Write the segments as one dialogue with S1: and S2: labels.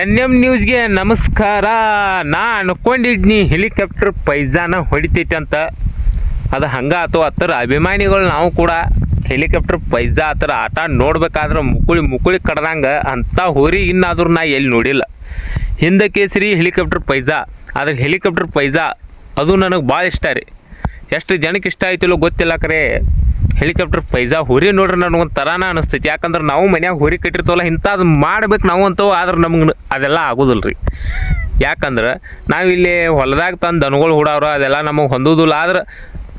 S1: N M ನ್ಯೂಸ್ಗೆ ನಮಸ್ಕಾರ. ನಾ ಅನ್ಕೊಂಡಿದ್ನಿ ಹೆಲಿಕಾಪ್ಟರ್ ಪೈಜಾನ ಹೊಡಿತೈತೆ ಅಂತ. ಅದು ಹಂಗ ಆತು ಹತ್ತರ ಅಭಿಮಾನಿಗಳು ನಾವು ಕೂಡ ಹೆಲಿಕಾಪ್ಟರ್ ಪೈಜಾ ಆತರ ಆಟ ನೋಡ್ಬೇಕಾದ್ರೆ ಮುಕುಳಿ ಮುಕುಳಿ ಕಡ್ದಂಗೆ ಅಂಥ ಹೋರಿ ಇನ್ನಾದ್ರೂ ನಾ ಎಲ್ಲಿ ನೋಡಿಲ್ಲ. ಹಿಂದೆ ಕೇಸರಿ ಹೆಲಿಕಾಪ್ಟರ್ ಪೈಜಾ. ಆದ್ರೆ ಹೆಲಿಕಾಪ್ಟರ್ ಪೈಜಾ ಅದು ನನಗೆ ಭಾಳ ಇಷ್ಟ ರೀ. ಎಷ್ಟು ಜನಕ್ಕೆ ಇಷ್ಟ ಆಯ್ತಿಲ್ಲೋ ಗೊತ್ತಿಲ್ಲ ಕರೆ. ಹೆಲಿಕಾಪ್ಟರ್ ಫೈಜಾ ಹುರಿ ನೋಡ್ರಿ ನನಗೊಂದು ತರಾನ ಅನಿಸ್ತೈತಿ. ಯಾಕಂದ್ರೆ ನಾವು ಮನ್ಯಾಗ ಹುರಿ ಕಟ್ಟಿರ್ತೀವಲ್ಲ ಇಂಥದ್ದು ಮಾಡ್ಬೇಕು ನಾವು ಅಂತವು, ಆದ್ರೆ ನಮ್ಗೆ ಅದೆಲ್ಲ ಆಗೋದಿಲ್ಲ ರೀ ಯಾಕಂದ್ರೆ ನಾವಿಲ್ಲಿ ಹೊಲದಾಗ ತಂದು ದನಗಳು ಹೂಡವ್ರ, ಅದೆಲ್ಲ ನಮಗೆ ಹೊಂದೋದಿಲ್ಲ. ಆದ್ರೆ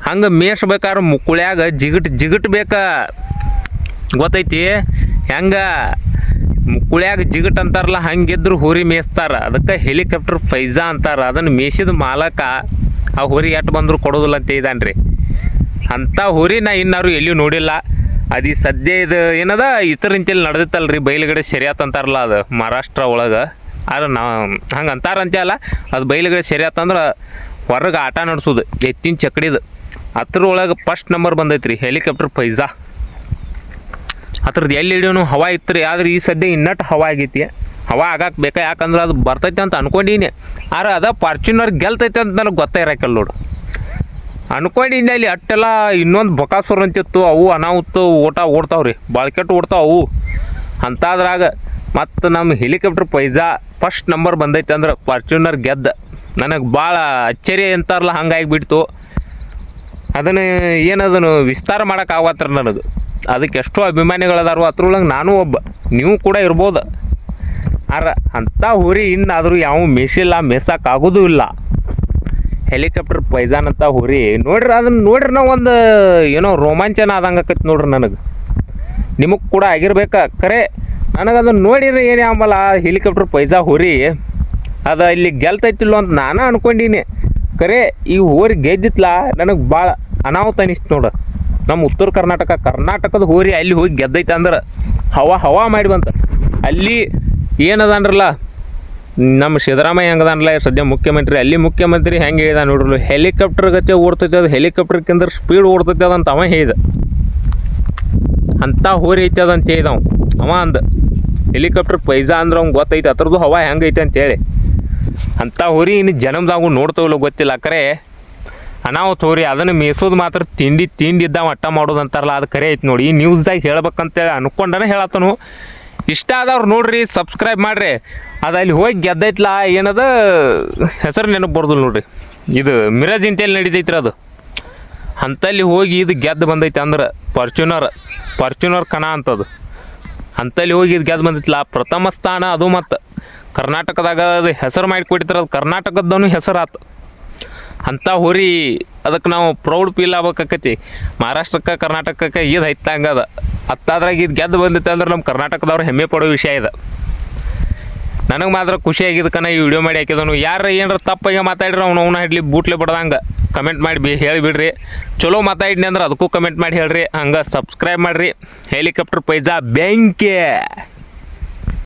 S1: ಹಂಗೆ ಮೇಯ್ಸ್ಬೇಕಾದ್ರೆ ಮುಕ್ಕುಳ್ಯಾಗ ಜಿಗಟ್ ಜಿಗಟ್ ಬೇಕಾ ಗೊತ್ತೈತಿ? ಹೆಂಗೆ ಮುಕ್ಕುಳ್ಯಾಗ ಜಿಗಟ್ ಅಂತಾರಲ್ಲ, ಹಂಗಿದ್ರು ಹೋರಿ ಮೇಯಿಸ್ತಾರ ಅದಕ್ಕೆ ಹೆಲಿಕಾಪ್ಟರ್ ಫೈಜಾ ಅಂತಾರ. ಅದನ್ನು ಮೇಯ್ಸಿದ ಮಾಲಕ ಆ ಹೋರಿ ಎಟ್ಟು ಬಂದರೂ ಕೊಡೋದಿಲ್ಲ ಅಂತ ಇದ್ದಾನ್ರಿ ಅಂಥ ಹೋರಿ ನಾ ಇನ್ನಾರು ಎಲ್ಲಿಯೂ ನೋಡಿಲ್ಲ. ಅದು ಈ ಸದ್ಯ ಇದು ಏನದ? ಇತರ ನಡೆದಿತ್ತಲ್ಲ ನಡೆದಿತ್ತಲ್ರಿ. ಬಯಲುಗಡೆ ಶರಿಯಾತ್ ಅಂತಾರಲ್ಲ ಅದು, ಮಹಾರಾಷ್ಟ್ರ ಒಳಗೆ. ಆದ್ರೆ ನಾ ಹಂಗೆ ಅಂತಾರಂತೆ ಅಲ್ಲ. ಅದು ಬಯಲುಗಡೆ ಶರಿಯಾತ್ ಅಂದ್ರೆ ಹೊರಗೆ ಆಟ ನಡೆಸೋದು, ಎತ್ತಿನ ಚಕಡಿದು ಅದ್ರ ಒಳಗೆ ಫಸ್ಟ್ ನಂಬರ್ ಬಂದೈತ್ರಿ ಹೆಲಿಕಾಪ್ಟರ್ ಪೈಜಾ ಅದ್ರದ್ದು ಎಲ್ಲಿ ಹಿಡಿಯೋನು ಹವಾ ಇತ್ತು ರೀ ಆದ್ರೆ ಈ ಸದ್ಯ ಇನ್ನಟ್ಟು ಹವಾ ಆಗೈತಿ. ಹವಾ ಆಗಕ್ಕೆ ಬೇಕಾ? ಯಾಕಂದ್ರೆ ಅದು ಬರ್ತೈತೆ ಅಂತ ಅನ್ಕೊಂಡೀನಿ. ಆದ್ರೆ ಅದ ಫಾರ್ಚುನರ್ ಗೆಲ್ತೈತೆ ಅಂತ ನನಗೆ ಗೊತ್ತೇ ನೋಡು. ಅನ್ಕೊಂಡಿನಿ ಅಲ್ಲಿ ಅಟ್ಟೆಲ್ಲ ಇನ್ನೊಂದು ಬಕಾಸುರ ಅಂತಿತ್ತು ಅವು ಅನಾಹುತ ಓಟ ಓಡ್ತಾವ್ರಿ ಬಾಳ್ಕೆಟ್ ಓಡ್ತಾವ ಅವು. ಅಂತಾದ್ರಾಗ ಮತ್ತು ನಮ್ಮ ಹೆಲಿಕಾಪ್ಟರ್ ಪೈಜಾ ಫಸ್ಟ್ ನಂಬರ್ ಬಂದೈತೆ ಅಂದ್ರೆ ಫಾರ್ಚುನರ್ ಗೆದ್ದ. ನನಗೆ ಭಾಳ ಅಚ್ಚರಿ ಅಂತಾರಲ್ಲ, ಹಂಗಾಗಿಬಿಡ್ತು. ಅದನ್ನು ಏನದನ್ನು ವಿಸ್ತಾರ ಮಾಡೋಕ್ಕಾಗತ್ತರ ನನಗೆ. ಅದಕ್ಕೆ ಎಷ್ಟೋ ಅಭಿಮಾನಿಗಳದಾರು, ಅದ್ರೊಳಗೆ ನಾನು ಒಬ್ಬ. ನೀವು ಕೂಡ ಇರ್ಬೋದು. ಆರ ಅಂಥ ಹುರಿ ಇನ್ನಾದರೂ ಯಾವ ಮೇಸಿಲ್ಲ ಮೇಸಕ್ಕಾಗೋದೂ ಇಲ್ಲ. ಹೆಲಿಕಾಪ್ಟರ್ ಪೈಜಾನ್ ಅಂತ ಹುರಿ. ನೋಡ್ರಿ ಅದನ್ನ ನೋಡ್ರಿ ನಾವು ಒಂದು, ಏನೋ ರೋಮಾಂಚನ ಆದಂಗೆ ಆಕೈತಿ ನೋಡ್ರಿ ನನಗೆ. ನಿಮಗೆ ಕೂಡ ಆಗಿರ್ಬೇಕಾ. ಖರೆ ನನಗೆ ಅದನ್ನು ನೋಡಿರಿ ಏನೇ ಆಮಲ್ಲ ಹೆಲಿಕಾಪ್ಟರ್ ಪೈಜಾ ಹುರಿ. ಅದು ಇಲ್ಲಿ ಗೆಲ್ತೈತಿಲ್ಲೋ ಅಂತ ನಾನು ಅನ್ಕೊಂಡಿನಿ. ಖರೆ ಈ ಹೋರಿ ಗೆದ್ದಿತ್ಲ, ನನಗೆ ಭಾಳ ಅನಾಹುತ ಅನಿಸ್ತು ನೋಡು. ನಮ್ಮ ಉತ್ತರ ಕರ್ನಾಟಕ, ಕರ್ನಾಟಕದ ಹೋರಿ ಅಲ್ಲಿ ಹೋಗಿ ಗೆದ್ದೈತೆ ಅಂದ್ರೆ ಹವಾ ಹವಾ ಮಾಡಿ ಬಂತ ಅಲ್ಲಿ ಏನದನ್ರಲ್ಲ ನಮ್ಮ ಸಿದ್ದರಾಮಯ್ಯ ಹೆಂಗದಾನಲ್ಲ, ಸದ್ಯ ಮುಖ್ಯಮಂತ್ರಿ, ಅಲ್ಲಿ ಮುಖ್ಯಮಂತ್ರಿ ಹೆಂಗೆ ಹೇಳಿದ ನೋಡ್ರಿ ಹೆಲಿಕಾಪ್ಟರ್ ಗತೆ ಓಡ್ತೈತೆ, ಅದು ಹೆಲಿಕಾಪ್ಟರ್ಕಿಂತ ಸ್ಪೀಡ್ ಓಡ್ತೈತೆ ಅದಂತ ಅವ ಹೇಳಿದ. ಅಂಥ ಹೋರಿ ಐತೆ ಅದಂತ ಹೇಳಿದ ಅವ. ಅವ ಅಂದ ಹೆಲಿಕಾಪ್ಟರ್ ಪೈಸಾ ಅಂದ್ರೆ ಅವ್ನು ಗೊತ್ತೈತೆ, ಅದ್ರದ್ದು ಹವಾ ಹೆಂಗೈತೆ ಅಂತೇಳಿ ಅಂಥ ಹೋರಿ ಇನ್ನು ಜನಮದಾಗು ನೋಡ್ತವಲ್ಲ ಗೊತ್ತಿಲ್ಲ, ಕರೆ ಅನಾಹುತ ಹೋರಿ, ಅದನ್ನು ಮೇಸೋದು ಮಾತ್ರ ತಿಂಡಿ ತಿಂಡಿ ಇದ್ದ ಅಟ್ಟ ಮಾಡೋದು ಅಂತಾರಲ್ಲ, ಅದು ಕರೆ ಐತೆ ನೋಡಿ. ಈ ನ್ಯೂಸ್ದಾಗ ಹೇಳ್ಬೇಕಂತೇಳಿ ಅನ್ಕೊಂಡನ ಹೇಳತ್ತನು. ಇಷ್ಟ ಆದವ್ರು ನೋಡ್ರಿ ಸಬ್ಸ್ಕ್ರೈಬ್ ಮಾಡ್ರಿ. ಅದು ಅಲ್ಲಿ ಹೋಗಿ ಗೆದ್ದೈತ್ಲ ಏನದ ಹೆಸರು ನೆನಪು ಬರ್ದು ನೋಡ್ರಿ. ಇದು ಮಿರಾಜ್ ಇಂತೇಳಿ ನಡೀತೈತ್ರಿ ಅದು. ಅಂತಲ್ಲಿ ಹೋಗಿ ಇದು ಗೆದ್ದು ಬಂದೈತೆ ಅಂದ್ರೆ ಫಾರ್ಚುನರ್ ಫಾರ್ಚುನರ್ ಕಣ ಅಂತದು. ಅಂತಲ್ಲಿ ಹೋಗಿ ಇದು ಗೆದ್ದು ಬಂದಿತ್ತಲ್ಲ ಪ್ರಥಮ ಸ್ಥಾನ ಅದು ಮತ್ತು. ಕರ್ನಾಟಕದಾಗ ಅದು ಹೆಸರು ಮಾಡಿ ಕೊಟ್ಟಿದ್ರೆ ಅದು ಕರ್ನಾಟಕದವನು ಹೆಸರು ಆತು. ಅಂಥ ಹೋರಿ ಅದಕ್ಕೆ ನಾವು ಪ್ರೌಡ್ ಫೀಲ್ ಆಗ್ಬೇಕಾಕತಿ. ಮಹಾರಾಷ್ಟ್ರಕ್ಕೆ, ಕರ್ನಾಟಕಕ್ಕೆ ಇದು ಹೈತಂಗದ ಅದ. ಹತ್ತಾದ್ರಾಗ ಇದು ಗೆದ್ದು ಬಂದಿತ್ತು ಅಂದ್ರೆ ನಮ್ಮ ಕರ್ನಾಟಕದವ್ರು ಹೆಮ್ಮೆ ಪಡೋ ವಿಷಯ ಇದೆ. ನನಗೆ ಮಾತ್ರ ಖುಷಿ ಆಗಿದ್ದಕ್ಕನ ಈ ವಿಡಿಯೋ ಮಾಡಿ ಹಾಕಿದನು ಯಾರು ಏನಾರ ತಪ್ಪಾಗಿ ಮಾತಾಡ್ರಿ ಅವ್ನು, ಅವ್ನ ಹಿಡ್ಲಿ ಬೂಟ್ಲೆ ಬಡ್ದಂಗೆ. ಕಮೆಂಟ್ ಮಾಡಿ ಬಿ ಹೇಳಿಬಿಡ್ರಿ. ಚಲೋ ಮಾತಾಡಿದ್ನಿ ಅಂದ್ರೆ ಅದಕ್ಕೂ ಕಮೆಂಟ್ ಮಾಡಿ ಹೇಳ್ರಿ. ಹಂಗೆ ಸಬ್ಸ್ಕ್ರೈಬ್ ಮಾಡಿರಿ. ಹೆಲಿಕಾಪ್ಟರ್ ಪೈಜಾ ಬೆಂಕಿ.